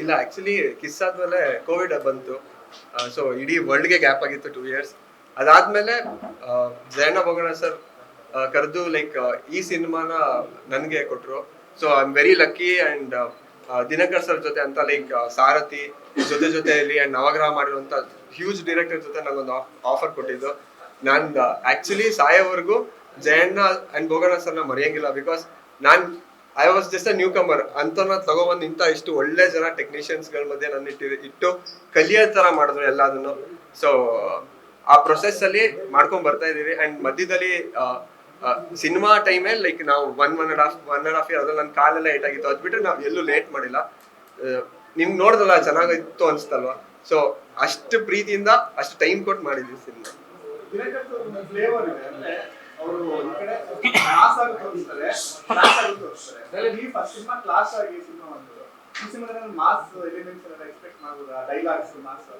ಇಲ್ಲ actually kiss ಆದ್ಮೇಲೆ Covid ಬಂತು. ಸೊ ಇಡೀ ವರ್ಲ್ಡ್ಗೆ ಗ್ಯಾಪ್ ಆಗಿತ್ತು ಟೂ ಇಯರ್ಸ್ ಅದಾದ್ಮೇಲೆ ಜಯಣ್ಣ ಬೋಗಣ ಸರ್ ಕರೆದು ಲೈಕ್ ಈ ಸಿನಿಮಾನ ನನಗೆ ಕೊಟ್ರು. So I am very lucky and Dinakar sir ಜೊತೆ ಅಂತ ಲೈಕ್ ಸಾರಥಿ ಜೊತೆ ಜೊತೆಯಲ್ಲಿ ಅಂಡ್ ನವಗ್ರಹ ಮಾಡಿರುವಂತ ಹ್ಯೂಜ್ ಡೈರೆಕ್ಟರ್ ಜೊತೆ ನನಗೊಂದು ಆಫರ್ ಕೊಟ್ಟಿದ್ದು. ನಾನ್ ಆ್ಯಕ್ಚುಲಿ ಸಾಯೋವರೆಗೂ ಜಯಣ್ಣ ಅಂಡ್ ಬೋಗಣ್ಣ ಸರ್ನ ಮರೆಯಂಗಿಲ್ಲ because non I was just a newcomer ಅಂತವ್ರನ್ನ ತಗೊಬಂದು ಇಂಥ ಇಷ್ಟು ಒಳ್ಳೆ ಜನ ಟೆಕ್ನಿಷಿಯನ್ಸ್ಗಳ ಮಧ್ಯೆ ನನ್ನ ಇಟ್ಟು ಇಟ್ಟು ಕಲಿಯೋ ಥರ ಮಾಡಿದ್ರು ಎಲ್ಲದನ್ನು. ಸೊ ಆ ಪ್ರೊಸೆಸ್ ಅಲ್ಲಿ ಮಾಡ್ಕೊಂಡ್ ಬರ್ತಾ ಇದೀವಿ ಅಂಡ್ ಮಧ್ಯದಲ್ಲಿ ಸಿನಿಮಾ ಟೈಮೇ ಲೈಕ್ ನಾವು one one and half one and half year ಅದ್ರಲ್ಲಿ ನನ್ನ ಕಾಲೆಲ್ಲ ಏಟ್ ಆಗಿತ್ತು. ಅದ್ಬಿಟ್ಟು ನಾವು ಎಲ್ಲೂ ಲೇಟ್ ಮಾಡಿಲ್ಲ. ನಿಮ್ಗೆ ನೋಡಿದ್ರಲ್ಲ ಚೆನ್ನಾಗಿತ್ತು ಅನ್ಸ್ತಲ್ವಾ? ಸೊ ಅಷ್ಟು ಪ್ರೀತಿಯಿಂದ ಅಷ್ಟು ಟೈಮ್ ಕೊಟ್ಟು ಮಾಡಿದ್ವಿ ಸಿನಿಮಾ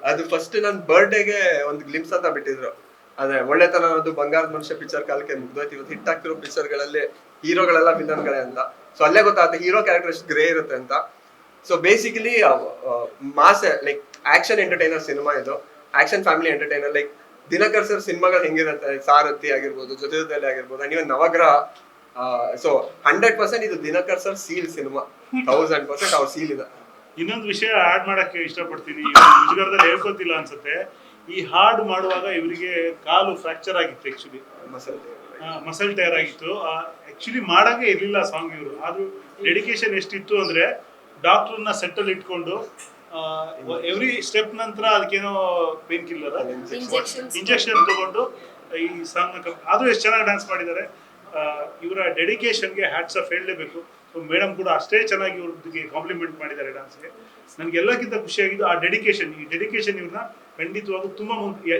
ಅದು ಫಸ್ಟ್ ನನ್ನ ಬರ್ಡೇಗೆ ಒಂದು ಗ್ಲಿಮ್ಸ್ ಅಂತ ಬಿಟ್ಟಿದ್ರು. ಅದೇ ಒಳ್ಳೆತನ ಅದು ಬಂಗಾರದ ಮನುಷ್ಯ ಪಿಕ್ಚರ್ ಕಾಲಕ್ಕೆ ಮುಗ್ದೋಯ್ತು. ಇವತ್ತು ಹಿಟ್ ಆಗ್ತಿರೋ ಪಿಕ್ಚರ್ಗಳಲ್ಲಿ ಹೀರೋಗಳೆಲ್ಲ ವಿಲನ್ಗಳೇ ಅಂತ. ಸೊ ಅಲ್ಲೇ ಗೊತ್ತಾಗುತ್ತೆ ಹೀರೋ ಕ್ಯಾರೆಕ್ಟರ್ ಎಷ್ಟು ಗ್ರೇ ಇರುತ್ತೆ ಅಂತ. So basically mass like action entertainer cinema ಇದು. Action family entertainer like Dinakar sir ಸಿನಿಮಾಗಳು ಹೆಂಗಿರುತ್ತೆ ಸಾರಥಿ ಆಗಿರ್ಬೋದು ಜೊತೆ ಜೊತೆಲಿ ಆಗಿರ್ಬೋದು ಅಂಡ್ ಇವನ್ ನವಗ್ರಹ ಸೊ ಹಂಡ್ರೆಡ್ ಪರ್ಸೆಂಟ್ ಇದು Dinakar sir seal cinema. Thousand percent ಅವ್ರ ಸೀಲ್ ಇದೆ. ಇನ್ನೊಂದು ವಿಷಯ ಆಡ್ ಮಾಡಕ್ಕೆ ಇಷ್ಟಪಡ್ತೀನಿ. ಮುಜುಗರದಲ್ಲಿ ಹೇಳ್ಕೊತಿಲ್ಲ ಅನ್ಸುತ್ತೆ. ಈ ಹಾಡ್ ಮಾಡುವಾಗ ಇವರಿಗೆ ಕಾಲು ಫ್ರಾಕ್ಚರ್ ಆಗಿತ್ತು ಆಕ್ಚುಲಿ ಮಸಲ್ ಮಸಲ್ ಟೈರ್ ಆಗಿತ್ತು. ಆಕ್ಚುಲಿ ಮಾಡಂಗೆ ಇರಲಿಲ್ಲ ಸಾಂಗ್ ಇವರು. ಆದ್ರೂ ಡೆಡಿಕೇಶನ್ ಎಷ್ಟಿತ್ತು ಅಂದ್ರೆ ಡಾಕ್ಟರ್ನ ಸೆಟ್ಟಲ್ಲಿ ಇಟ್ಕೊಂಡು ಎವ್ರಿ ಸ್ಟೆಪ್ ನಂತರ ಅದಕ್ಕೇನೋ ಪೇನ್ ಕಿಲ್ಲರ್. ಇಂಜೆಕ್ಷನ್ ತಗೊಂಡು ಈ ಸಾಂಗ್ ಆದ್ರೂ ಎಷ್ಟು ಚೆನ್ನಾಗಿ ಡ್ಯಾನ್ಸ್ ಮಾಡಿದ್ದಾರೆ ಇವರ ಡೆಡಿಕೇಶನ್ಗೆ ಹ್ಯಾಟ್ಸ್ ಆಫ್ ಹೇಳಲೇಬೇಕು. ಸೊ ಮೇಡಮ್ ಕೂಡ ಅಷ್ಟೇ ಚೆನ್ನಾಗಿ ಇವ್ರಿಗೆ ಕಾಂಪ್ಲಿಮೆಂಟ್ ಮಾಡಿದ್ದಾರೆ ಡ್ಯಾನ್ಸ್ಗೆ ನನಗೆ ಎಲ್ಲಕ್ಕಿಂತ ಖುಷಿಯಾಗಿದ್ದು ಆ ಡೆಡಿಕೇಶನ್ ಈ ಡೆಡಿಕೇಶನ್ ಇವ್ರನ್ನ ಖಂಡಿತವಾಗೂ ತುಂಬಾ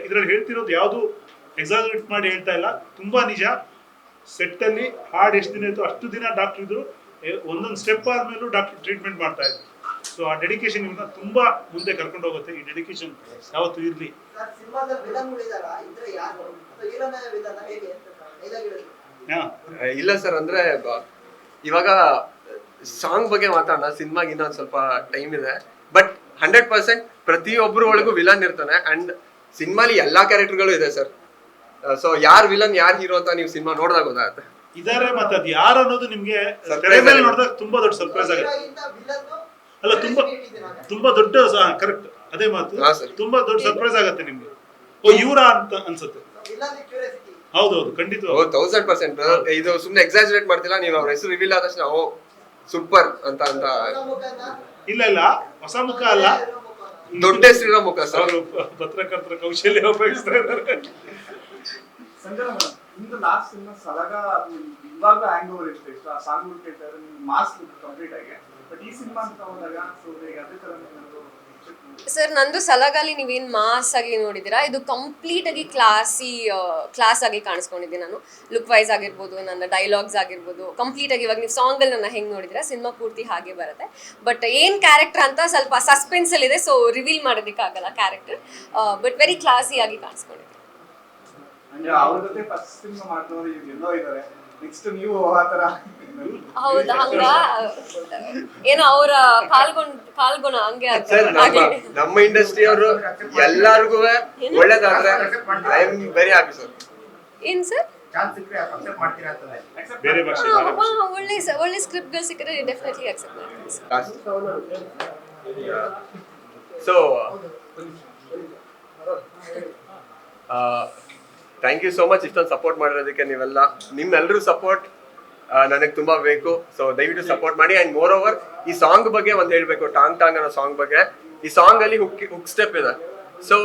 ಇದರಲ್ಲಿ ಹೇಳ್ತಿರೋದು ಯಾವುದು ಎಕ್ಸಾಜರೇಟ್ ಮಾಡಿ ಹೇಳ್ತಾ ಇಲ್ಲ. ತುಂಬಾ ನಿಜ. ಸೆಟ್ಟಲ್ಲಿ ಹಾಡು ಎಷ್ಟು ದಿನ ಇತ್ತು ಅಷ್ಟು ದಿನ ಡಾಕ್ಟರ್ ಇದ್ರು ಒಂದೊಂದು ಸ್ಟೆಪ್ ಆದ್ಮೇಲೂ ಡಾಕ್ಟರ್ ಟ್ರೀಟ್ಮೆಂಟ್ ಮಾಡ್ತಾ ಇದ್ರು. ಸೊ ಆ ಡೆಡಿಕೇಶನ್ ನಿಮ್ಮ ತುಂಬಾ ಮುಂದೆ ಕರ್ಕೊಂಡು ಹೋಗುತ್ತೆ. ಈ ಡೆಡಿಕೇಶನ್ ಯಾವತ್ತು ಇರಲಿ. ಸರ್ ಸಿನಿಮಾದಲ್ಲಿ ವಿಲನ್ ಉಳಿದಾರ ಇದ್ರೆ ಯಾರು? ಅಥವಾ ಹೀರೋನ ವಿಲನ್ ಹೇಗೆ ಅಂತ ಹೇಳಿದ್ರು ಇಲ್ಲ ಸರ್ ಅಂದ್ರೆ ಇವಾಗ ಸಾಂಗ್ ಬಗ್ಗೆ ಮಾತಾಡೋಣ. ಸಿನಿಮಾಗೆ ಇನ್ನೊಂದು ಸ್ವಲ್ಪ ಟೈಮ್ ಇದೆ. ಬಟ್ ಹಂಡ್ರೆಡ್ ಪರ್ಸೆಂಟ್ ಪ್ರತಿಯೊಬ್ಬರು ಒಳಗೂ ವಿಲನ್ ಇರ್ತಾನೆ. ಅಂಡ್ ಸಿನಿಮಾಲಿ ಎಲ್ಲಾ ಕ್ಯಾರೆಕ್ಟರ್ಗಳು ಇದೆ ಸರ್. ಸೊ ಯಾರ್ ವಿಲನ್ ಯಾರ್ ಹೀರೋ ಅಂತ ನೀವು ಸಿನಿಮಾ ನೋಡಿದಾಗ ಗೊತ್ತಾಗುತ್ತೆ. ಇದಾರೆ ಮತ್ತೆ ಅದು ಯಾರು ಅನ್ನೋದು ನಿಮ್ಗೆ ನೋಡಿದಾಗ ತುಂಬಾ ದೊಡ್ಡ ಸರ್ಪ್ರೈಸ್ ಆಗುತ್ತೆ. ಅಲ್ಲ ತುಂಬಾ ತುಂಬಾ ದೊಡ್ಡ ಕರೆಕ್ಟ್ ಅದೇ ಮಾತು. ತುಂಬಾ ದೊಡ್ಡ ಸರ್ಪ್ರೈಸ್ ಆಗುತ್ತೆ ನಿಮ್ಗೆ. ಓ ಇವರ ಅಂತ ಅನ್ಸುತ್ತೆ. ಹೌದು ಕ್ಯೂರಿಯಾಸಿಟಿ ಹೌದೌದು ಖಂಡಿತ. ಓ ತೌಸಂಡ್ ಪರ್ಸೆಂಟ್ ಇದು ಸುಮ್ಮನೆ ಎಕ್ಸಾಜರೇಟ್ ಮಾಡ್ತಿಲ್ಲ ನೀವು ಅವ್ರ ಹೆಸರು ರಿವೀಲ್ ಆದ ತಕ್ಷಣ ಓ ಸೂಪರ್ ಅಂತ ಅಂತ? ಇಲ್ಲ ಇಲ್ಲ. ಹೊಸ ಮುಖ ಅಲ್ಲ. ದೊಡ್ಡ ಹೆಸರಿರೋ ಮುಖ ಸರ್. ಅವರು ಪತ್ರಕರ್ತರ ಕೌಶಲ್ಯ ಉಪಯೋಗಿಸ್ತಾ ಇದ್ದಾರೆ. ನಿಮ್ದು ಲಾಸ್ಟ್ ಸಿನಿಮಾ ಸಲಗ ಇವಾಗ ಹ್ಯಾಂಗ್ ಓವರ್ ಇರುತ್ತೆ ಆ ಸಾಂಗ್ ಕೇಳ್ತಾ ಇದ್ರೆ ಮಾಸ್ಕ್ ಮಾಸ್ ಕಂಪ್ಲೀಟ್ ಆಗಿ. ಸರ್ ನಂದು ಸಲಗಾಲಿ ನೀವೇನು ಮಾಸ್ ಆಗಿ ನೋಡಿದ್ದೀರಾ? ಇದು ಕಂಪ್ಲೀಟ್ ಆಗಿ ಕ್ಲಾಸಿ ಕ್ಲಾಸ್ ಆಗಿ ಕಾಣಿಸ್ಕೊಂಡಿದ್ದೀನಿ ನಾನು. ಲುಕ್ ವೈಸ್ ಆಗಿರ್ಬೋದು ನನ್ನ ಡೈಲಾಗ್ಸ್ ಆಗಿರ್ಬೋದು. ಕಂಪ್ಲೀಟ್ ಆಗಿ ಇವಾಗ ನೀವು ಸಾಂಗಲ್ಲಿ ನನ್ನ ಹೆಂಗೆ ನೋಡಿದ್ದೀರಾ? ಸಿನಿಮಾ ಪೂರ್ತಿ ಹಾಗೆ ಬರುತ್ತೆ. ಬಟ್ ಏನು ಕ್ಯಾರೆಕ್ಟರ್ ಅಂತ ಸ್ವಲ್ಪ ಸಸ್ಪೆನ್ಸ್ ಇದೆ ಸೊ ರಿವೀಲ್ ಮಾಡೋದಕ್ಕಾಗಲ್ಲ ಕ್ಯಾರೆಕ್ಟರ್ ಬಟ್ ವೆರಿ ಕ್ಲಾಸಿ ಆಗಿ ಅಂದ್ರೆ ಅವ್ರ ಜೊತೆ ಫಸ್ಟ್ ಸಿನಿಮಾ ಮಾಡಿದವರು ಈಗ ಎಲ್ಲೋ ಇದ್ದಾರೆ ನೆಕ್ಸ್ಟ್ ನೀವು ಆ ತರ. ಹೌದಾ? ಹಂಗ ಏನೋ ಅವರ ಪಾಲ್ಗೊಂಡ್ ಪಾಲ್ಗೊಣ ಹಂಗೆ ಸರ್ ನಮ್ಮ ನಮ್ಮ ಇಂಡಸ್ಟ್ರಿ ಅವರು ಎಲ್ಲಾರ್ಗು ಒಳ್ಳೇದಾದ್ರೆ I am very happy sir ಏನ್ ಸರ್ ಒಳ್ಳೆ ಸ- ಒಳ್ಳೆ ಸ್ಕ್ರಿಪ್ಟ್ಗಳು ಸಿಕ್ಕರೆ ಡೆಫಿನೆಟ್ಲಿ ಅಕ್ಸೆಪ್ಟ್ ಮಾಡ್ತೀನಿ sir so thank you so much ಇಷ್ಟೊಂದು ಸಪೋರ್ಟ್ ಮಾಡಿರೋದಕ್ಕೆ ನೀವೆಲ್ಲ. ನಿಮ್ಮೆಲ್ಲರೂ ಸಪೋರ್ಟ್ ನನಗೆ ತುಂಬಾ ಬೇಕು. ಸೊ ದಯವಿಟ್ಟು ಸಪೋರ್ಟ್ ಮಾಡಿ. ಅಂಡ್ ಮೋರ್ ಓವರ್ ಈ ಸಾಂಗ್ ಬಗ್ಗೆ ಒಂದು ಹೇಳಬೇಕು ಟಾಂಗ್ ಟಾಂಗ್ ಅನ್ನೋ ಸಾಂಗ್ ಬಗ್ಗೆ. ಈ ಸಾಂಗ್ ಅಲ್ಲಿ ಹುಕ್ ಹುಕ್ ಸ್ಟೆಪ್ ಇದೆ. ಸೊ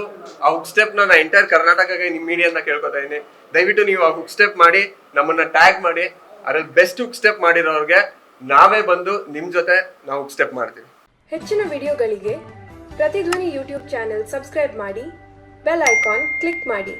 ಆ ಹುಕ್ ಸ್ಟೆಪ್ ನಾನು ಎಂಟೈರ್ ಕರ್ನಾಟಕಕ್ಕೆ ನಿಮ್ಮ ಮೀಡಿಯಾನ ಕೇಳ್ಕೊತಾ ಇದ್ದೀನಿ. ದಯವಿಟ್ಟು ನೀವು ಆ ಹುಕ್ ಸ್ಟೆಪ್ ಮಾಡಿ ನಮ್ಮನ್ನ ಟ್ಯಾಗ್ ಮಾಡಿ. ಅದ್ರಲ್ಲಿ ಬೆಸ್ಟ್ ಹುಕ್ ಸ್ಟೆಪ್ ಮಾಡಿರೋರ್ಗೆ ನಾವೇ ಬಂದು ನಿಮ್ಮ ಜೊತೆ ನಾವು ಹುಕ್ ಸ್ಟೆಪ್ ಮಾಡ್ತೀವಿ. ಹೆಚ್ಚಿನ ವಿಡಿಯೋಗಳಿಗೆ ಪ್ರತಿಧ್ವನಿ ಯೂಟ್ಯೂಬ್ ಚಾನೆಲ್ ಸಬ್ಸ್ಕ್ರೈಬ್ ಮಾಡಿ ಬೆಲ್ ಐಕಾನ್ ಕ್ಲಿಕ್ ಮಾಡಿ.